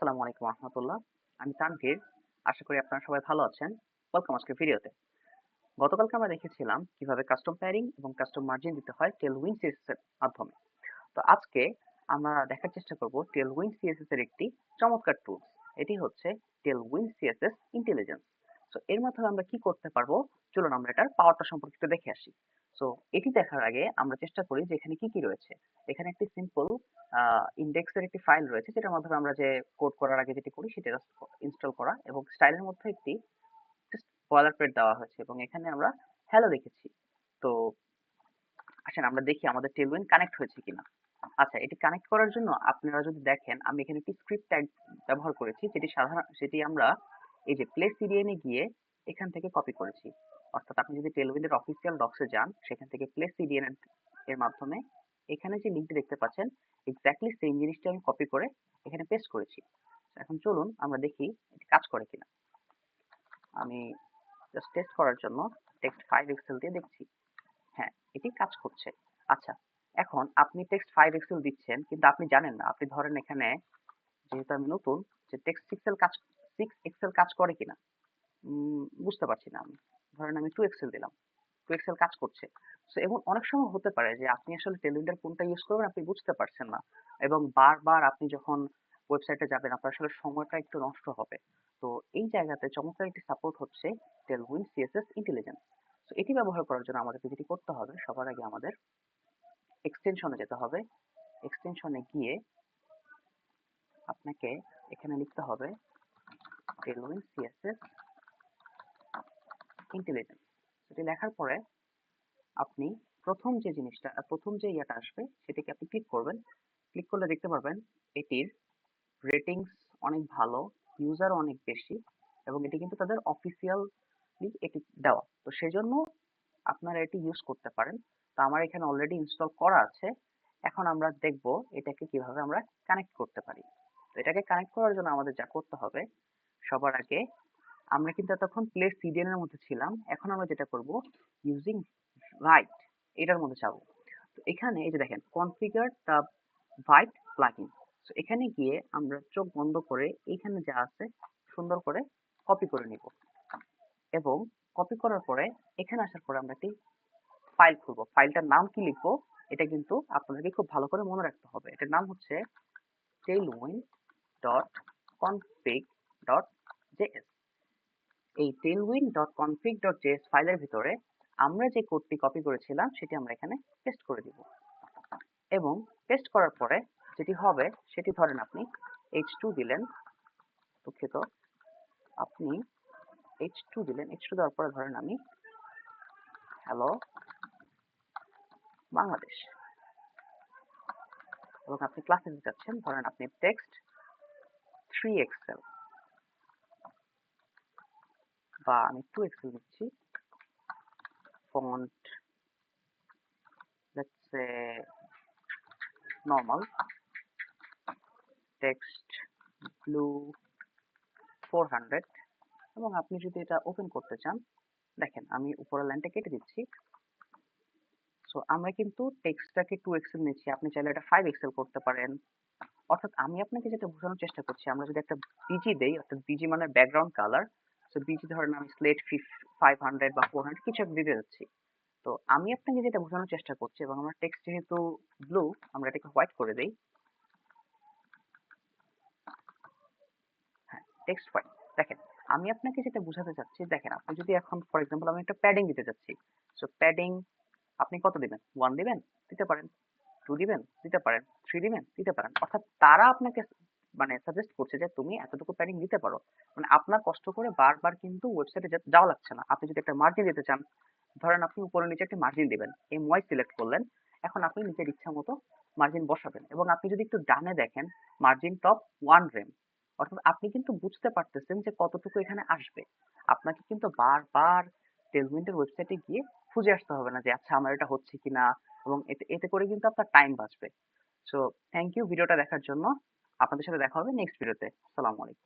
আসসালামু আলাইকুম রহমতুল্লাহ। আমি তানভীর। আশা করি আপনারা সবাই ভালো আছেন। ওয়েলকাম আজকের ভিডিওতে। গতকালকে আমরা দেখেছিলাম কীভাবে কাস্টম প্যারিং এবং কাস্টম মার্জিন দিতে হয় টেল উইন সিএসএসের মাধ্যমে। তো আজকে আমরা দেখার চেষ্টা করব টেলউইন সিএসএস এর একটি চমৎকার টুলস এটি হচ্ছে টেল উইন সিএসএস ইন্টেলিজেন্স তো এর মাধ্যমে আমরা কি করতে পারব? চলুন আমরা এটার পাওয়ারটা সম্পর্কে একটু দেখে আসি। সো এটি দেখার আগে আমরা চেষ্টা করি যে এখানে কি কি রয়েছে। এখানে একটি সিম্পল ইন্ডেক্সের একটি ফাইল রয়েছে, যেটার মাধ্যমে আমরা যে কোড করার আগে যেটি করি, সেটা ইনস্টল করা এবং স্টাইলের মধ্যে একটি বয়লারপ্লেট দেওয়া হয়েছে এবং এখানে আমরা হ্যালো দেখেছি। তো, আসেন আমরা দেখি আমাদের টেলউইন কানেক্ট হয়েছে কিনা। আচ্ছা এটি কানেক্ট করার জন্য আপনারা যদি দেখেন, আমি এখানে একটি স্ক্রিপ্ট ট্যাগ ব্যবহার করেছি, যেটি সাধারণ সেটি আমরা এই যে প্লে সিডিএনে গিয়ে এখান থেকে কপি করেছি। অর্থাৎ আপনি যদি টেলউইনের অফিসিয়াল ডক্সে যান, সেখান থেকে প্লে সিডিএন এর মাধ্যমে এখানে যে লিঙ্কটি দেখতে পাচ্ছেন এক্স্যাক্টলি সেম জিনিসটা আমি কপি করে এখানে পেস্ট করেছি। এখন চলুন আমরা দেখি এটি কাজ করে কিনা। আমি জাস্ট টেস্ট করার জন্য টেক্সট ফাইভ এক্সেল দিয়ে দেখছি। হ্যাঁ এটি কাজ করছে। আচ্ছা এখন আপনি টেক্সট ফাইভ এক্সেল দিচ্ছেন, কিন্তু আপনি জানেন না। আপনি ধরেন এখানে যেহেতু আমি নতুন, যে টেক্সট সিক্সেল কাজ সিক্স এক্সেল কাজ করে কিনা? বুঝতে পারছি না আমি। ধরেন আমি টু এক্সেল দিলাম টু এক্সেল কাজ করছে। সো এবং অনেক সময় হতে পারে যে আপনি আসলে টেলিউন্ডার কোনটা ইউজ করবেন আপনি বুঝতে পারছেন না। এবং বারবার আপনি যখন ওয়েবসাইটে যাবেন, আপনার আসলে সময়টা একটু নষ্ট হবে। তো এই জায়গাতে চমৎকার একটি সাপোর্ট হচ্ছে টেলউইন সিএসএস ইন্টেলিজেন্স তো এটি ব্যবহার করার জন্য আমাদেরকে যেটি করতে হবে। সবার আগে আমাদের এক্সটেনশনে যেতে হবে। এক্সটেনশনে গিয়ে আপনাকে এখানে লিখতে হবে টেলউইন সিএসএস ইন্টেলিজেন্স এটি লেখার পরে আপনি প্রথম যে জিনিসটা, প্রথম যে ইয়াটা আসবে, সেটাকে আপনি ক্লিক করবেন। ক্লিক করলে দেখতে পারবেন এটির রেটিংস অনেক ভালো ইউজার অনেক বেশি, এবং এটি কিন্তু তাদের অফিসিয়ালি এটি দেওয়া। তো সেজন্য আপনারা এটি ইউজ করতে পারেন। তো আমার এখানে অলরেডি ইনস্টল করা আছে। এখন আমরা দেখব এটাকে কীভাবে আমরা কানেক্ট করতে পারি। তো এটাকে কানেক্ট করার জন্য আমাদের যা করতে হবে সবার আগে। আমরা কিন্তু এতক্ষণ প্লে সিডিএন এর মধ্যে ছিলাম। এখন আমরা যেটা করব ইউজিং রাইট এটার মধ্যে যাব। তো এখানে এই যে দেখেন কনফিগার দ্য ভাইট প্লাগইন তো এখানে গিয়ে আমরা চোখ বন্ধ করে এখানে যা আছে সুন্দর করে কপি করে নিব। এবং কপি করার পরে এখানে আসার পরে আমরা একটি ফাইল খুলবো। ফাইলটার নাম কি লিখব? এটা কিন্তু আপনাদেরকে খুব ভালো করে মনে রাখতে হবে। এটার নাম হচ্ছে tailwind ডট এই tailwind dot config dot js ফাইলের ভিতরে আমরা যে কোডটি কপি করেছিলাম, সেটি আমরা এখানে পেস্ট করে দিব। এবং পেস্ট করার পরে যেটি হবে, সেটি ধরেন আপনি h2 দিলেন। দুঃখিত। আপনি h2 দিলেন। H2 দেওয়ার পরে ধরেন আমি হ্যালো বাংলাদেশ। এবং আপনি ক্লাসে দিতে চাচ্ছেন, ধরেন আপনি টেক্সট থ্রি এক্সেল বা আমি টু এক্সেল দিচ্ছি। Font, let's say, normal, text, blue 400 এবং আপনি যদি এটা ওপেন করতে চান, দেখেন, আমি উপরের লাইনটা কেটে দিচ্ছি। সো আমরা কিন্তু টেক্সটটাকে টু এক্সেল নিচ্ছি আপনি চাইলে এটা ফাইভ এক্সেল করতে পারেন। অর্থাৎ আমি আপনাকে যেটা বোঝানোর চেষ্টা করছি, আমরা যদি একটা বিজি দেই, অর্থাৎ বিজি মানে ব্যাকগ্রাউন্ড কালার সো বিজি ধরেন আমি স্লেট ফাইভ হান্ড্রেড বা ফোর হান্ড্রেড কিছু দিতে যাচ্ছি। তো আমি আপনাকে যেটা বোঝানোর চেষ্টা করছি এবং আমার টেক্সট যেহেতু ব্লু আমরা এটাকে হোয়াইট করে দেই। হ্যাঁ টেক্সট হোয়াইট দেখেন, আমি আপনাকে যেটা বোঝাতে চাচ্ছি, দেখেন, আপনি যদি এখন ফর এক্সাম্পল আমি একটা প্যাডিং দিতে চাচ্ছি সো প্যাডিং আপনি কত দিবেন? ওয়ান দিবেন? দিতে পারেন। টু দিবেন? দিতে পারেন। থ্রি দিবেন? দিতে পারেন। অর্থাৎ তারা আপনাকে মানে সাজেস্ট করছে যে তুমি এতটুকু প্যাডিং দিতে পারো। মানে আপনার কষ্ট করে বারবার কিন্তু ওয়েবসাইটে যাওয়া লাগছে না। আপনি যদি একটা মার্জিন দিতে চান, ধরেন আপনি উপরে নিচে একটা মার্জিন দিবেন এই ময় সিলেক্ট করলেন, এখন আপনি নিজের ইচ্ছা মতো মার্জিন বসাবেন এবং আপনি যদি একটু ডানে দেখেন মার্জিন টপ ওয়ান রেম অর্থাৎ আপনি কিন্তু বুঝতে পারতেছেন যে কতটুকু এখানে আসবে। আপনাকে কিন্তু বারবার টেলমেন্টের ওয়েবসাইটে গিয়ে খুঁজে আসতে হবে না যে আচ্ছা আমার এটা হচ্ছে কিনা? এবং এতে এতে করে কিন্তু আপনার টাইম বাঁচবে। সো থ্যাংক ইউ ভিডিওটা দেখার জন্য। আপনাদের সাথে দেখা হবে নেক্সট ভিডিওতে আসসালামু আলাইকুম।